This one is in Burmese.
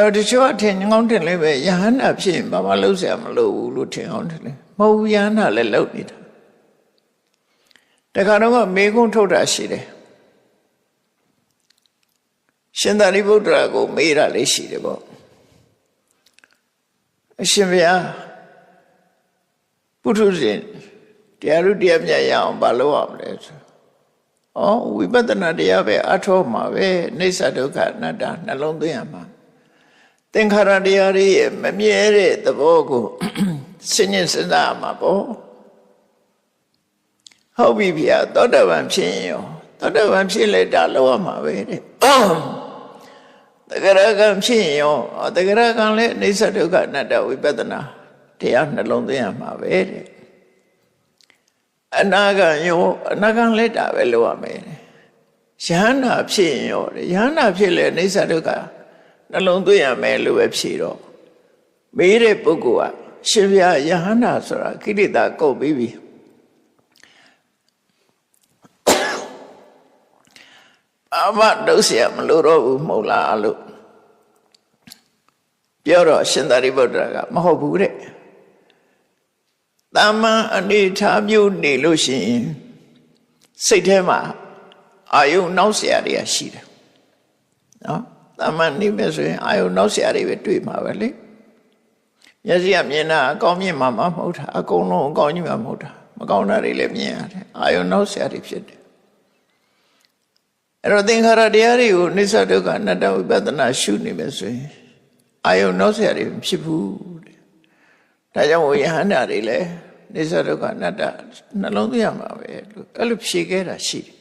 အဲ့တော့တချို့အထင်ငောင်းတင်လေးပဲယဟန္တာဖြစ်ရင်ဘာမှလုပ်เสียမလို့ဘူးလို့ထင်အောင်တယ်လေမဟုတ်ဘူးယဟန္တာလည်းလုပ်နေတာတခါတော့ကမေကုန်းထုတ်တာရှိတယ်ရှင်သာရိပုတ္တရာကိုမေးတာလေးရှိတယ်ပေါ့အရှင်ဘုရားပုထုဇဉ်တရားဥတရားမြတ်ရအောင်ဘာလုပ်ရမလဲဆိုဩဝိပဿနာတရားပဲအထောမှာပဲအိစ္ဆဒုက္ခအနတ္တနှလုံးသွင်းရမှာ သင်္ခါရတရားတွေရဲ့မမြဲတဲ့သဘောကိုစဉ်းကျင်စဉ်းစားရမှာပေါ့ဟုတ်ပြီဗျာသောတပန်ဖြစ်ရင်ရောသောတပန်ဖြစ်လဲဒါလောက်ရမှာပဲတဲ့တဂရကံဖြစ်ရင်ရောတဂရကံလည်းအိစ္ဆဒုက္ခအနတ္တဝိပဿနာတရားနှလုံးသွင်းရမှာပဲတဲ့အနာဂံရောအနာဂံလက်တာပဲလောက်ရမယ်တဲ့ယဟနာဖြစ်ရင်ရောတဲ့ယဟနာဖြစ်လဲအိစ္ဆဒုက္ခ နှလုံးသွင်းရမယ်လို့ပဲဖြေတော့မေးတဲ့ပုဂ္ဂိုလ်ကရှင်ဗျာယဟနာဆိုတာကိရိတာကုန်ပြီးပြီအမဒုစရမလို့တော့ဘူးမဟုတ်လားလို့ပြောတော့ရှင်သာရိပုတ္တရာကမဟုတ်ဘူးတဲ့တာမန်အနေထားမျိုးနေလို့ရှိရင်စိတ်ထဲမှာအာယုံနောက်เสียတွေကရှိတယ်နော် တာမန်နေမယ်ဆိုရင်အာယုံနောက်ဆရာတွေပဲတွေ့မှာပဲလေမျက်စိကမြင်တာအကောင်းမြင်မှာမဟုတ်တာအကုန်လုံးအကောင်းကြီးမှာမဟုတ်တာမကောင်းတာတွေလည်းမြင်ရတယ်အာယုံနောက်ဆရာတွေဖြစ်တယ်အဲ့တော့သင်္ခါရတရားတွေကိုနိစ္စဒုက္ခအနတ္တဝိပဿနာရှုနေမယ်ဆိုရင်အာယုံနောက်ဆရာတွေဖြစ်ဘူးတဲ့ဒါကြောင့်ဝိဟန္တာတွေလည်းနိစ္စဒုက္ခအနတ္တနှလုံးသွင်းရမှာပဲလို့အဲ့လိုဖြေခဲ့တာရှိတယ်